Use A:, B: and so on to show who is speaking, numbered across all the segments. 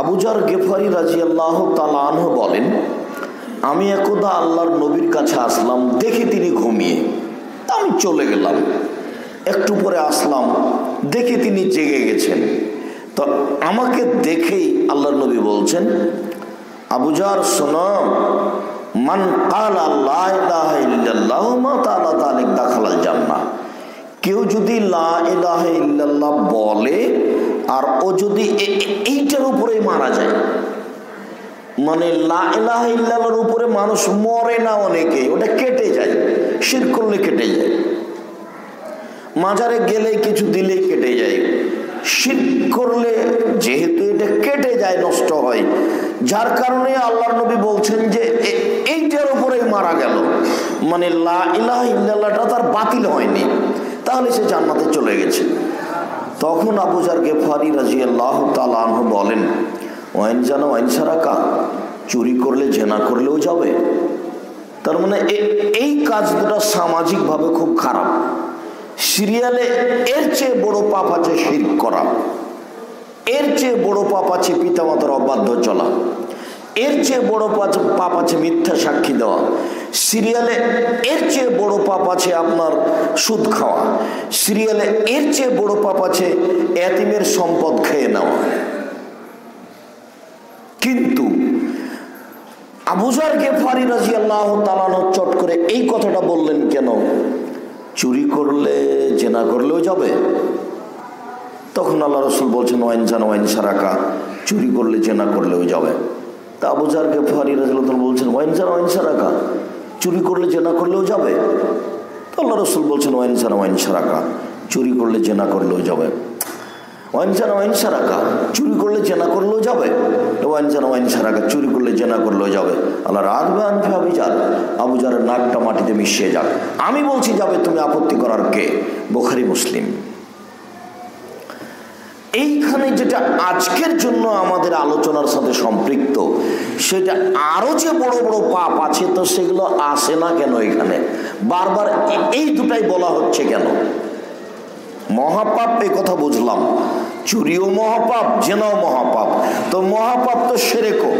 A: আবুজার গেফারি রাজি আল্লাহ তালাহ বলেন, আমি একদা আল্লাহর নবীর কাছে আসলাম, দেখে তিনি ঘুমিয়ে। আমি চলে গেলাম। একটু পরে আসলাম, দেখে তিনি জেগে গেছেন। তো আমাকে দেখেই আল্লাহর নবী বলছেন আবুজার সোনাম মান কাল আল্লাহ দাখালাল জান্না কেউ যদি লা ইলাহা ইল্লাল্লাহ বলে আর ও যদি এইটার উপরে মারা যায়। মানে লা ইলাহা ইল্লাল্লাহর উপরে মানুষ মরে না অনেকে, ওটা কেটে যায়, শির করলে কেটে যায়। মাজারে গেলে কিছু দিলেই কেটে যায়। শির করলে যেহেতু এটা কেটে যায়, নষ্ট হয়, যার কারণে আল্লাহ নবী বলছেন যে এইটার উপরেই মারা গেল। মানে লা ইলাহা ইল্লাল্লাহটা তার বাতিল হয়নি। তাহলে সে জান্নাতে চলে গেছে। তখন আবুজার গেফারি রাজি আল্লাহ তালাহ বলেন, ওয়াইন যেন ওয়াইন সারাকা চুরি করলে জেনা করলেও যাবে। তার মানে এই কাজ দুটা সামাজিকভাবে খুব খারাপ। সিরিয়ালে এর চেয়ে বড় পাপ আছে শির করা। এর চেয়ে বড় পাপ আছে পিতামাতার অবাধ্য চলা। এর চেয়ে বড় পাপ আছে মিথ্যা সাক্ষী দেওয়া। সিরিয়ালে এর চেয়ে বড় পাপ আছে আপনার সুদ খাওয়া। সিরিয়ালে এর চেয়ে বড় পাপ আছে এতিমের সম্পদ খেয়ে নেওয়া। কিন্তু আবুজার গেফারি রাজি আল্লাহ তালানো চট করে এই কথাটা বললেন কেন? চুরি করলে, জেনা করলেও যাবে। তখন আল্লাহ রসুল বলছেন, ওয়াইন জান, ওয়াইন সারাকা। চুরি করলে, জেনা করলেও যাবে। তা আবুজার গেফারি রাজি বলছেন, ওয়াইন জান ওয়াইন সারাকা চুরি করলে জেনা করলেও যাবে? তো আল্লাহ রসুল বলছেন, ওয়াইন সারা ওয়াইন সারাকা চুরি করলে জেনা করলেও যাবে। ওয়াইন সারা ওয়াইন সারাকা চুরি করলে জেনা করলেও যাবে? ওয়াইন সারা ওয়াইন সারাকা চুরি করলে জেনা করলেও যাবে। আল্লাহ রাখবে আনফে আবিজার আবুজারের নাকটা মাটিতে মিশিয়ে যাক। আমি বলছি যাবে, তুমি আপত্তি করার কে? বোখারি, মুসলিম। এইখানে যেটা আজকের জন্য আমাদের আলোচনার সাথে সম্পৃক্ত, সেটা আরও যে বড় বড় পাপ আছে তো সেগুলো আসে না কেন এখানে? বারবার এই দুটাই বলা হচ্ছে কেন? মহাপাপ এই কথা বুঝলাম। চুরিও মহাপাপ, জেনাও মহাপাপ। তো মহাপাপ তো সেরেকো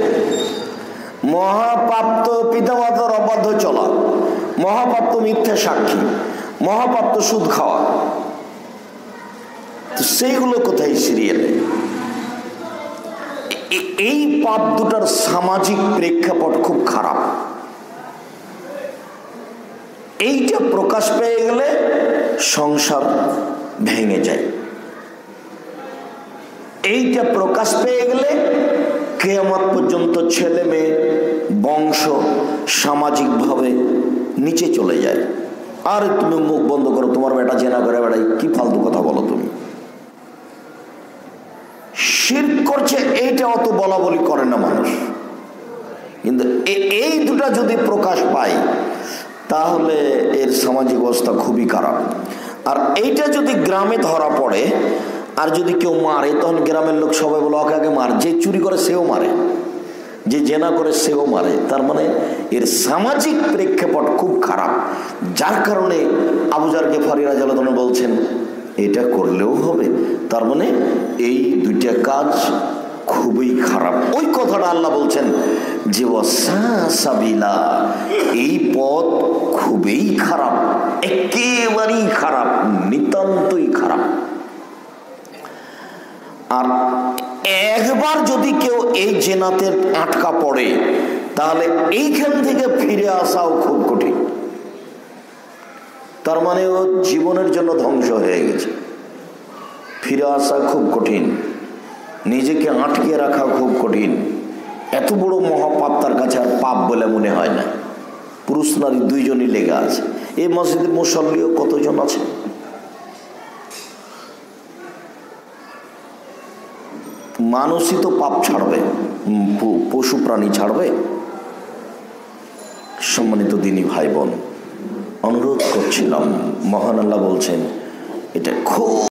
A: মহাপাপ তো পিতামাতার অবাধ্য চলা। মহাপাপ তো মিথ্যা সাক্ষী। মহাপাপ তো সুদ খাওয়া। সেইগুলো কোথায় সিরিয়ালে এই পাপ দুটার সামাজিক প্রেক্ষাপট খুব খারাপ। এইটা প্রকাশ পেয়ে গেলে সংসার ভেঙে যায়। এইটা প্রকাশ পেয়ে গেলে কেয়ামত পর্যন্ত ছেলে মেয়ে, বংশ সামাজিকভাবে নিচে চলে যায়। আর তুমি মুখ বন্ধ করো, তোমার বেটা জেনা করে বেড়াই কি ফালতু কথা বলো তুমি? শির করছে এইটা অত বলা বলি করে না মানুষ। কিন্তু এই দুটা যদি প্রকাশ পায় তাহলে এর সামাজিক অবস্থা খুবই খারাপ। আর এইটা যদি গ্রামে ধরা পড়ে, আর যদি কেউ মারে, তখন গ্রামের লোক সবাই বলে, ওকে, আগে মার। যে চুরি করে, সেও মারে। যে জেনা করে, সেও মারে। তার মানে এর সামাজিক প্রেক্ষাপট খুব খারাপ। যার কারণে আবুজার গেফারি রাজালতন বলছেন এটা করলেও হবে। তার মানে এই দুইটা কাজ খুবই খারাপ। ওই কথাটা আল্লাহ বলছেন যে সাবিলা এই পথ খুবই খারাপ, একেবারেই খারাপ, নিতান্তই খারাপ। আর একবার যদি কেউ এই জেনাতে আটকা পড়ে, তাহলে এইখান থেকে ফিরে আসাও খুব তার মানে ও জীবনের জন্য ধ্বংস হয়ে গেছে। ফিরে আসা খুব কঠিন। নিজেকে আটকে রাখা খুব কঠিন। এত বড় মহাপাপ তার কাছে আর পাপ বলে মনে হয় না। পুরুষ নারী দুইজনই লেগে আছে। এই মসজিদের মুসল্লিও কতজন আছে? মানুষই তো পাপ ছাড়বে। পশু প্রাণী ছাড়বে। সম্মানিত দিনী ভাই বোন অনুরোধ করছিলাম। মহান আল্লাহ বলছেন এটা খুব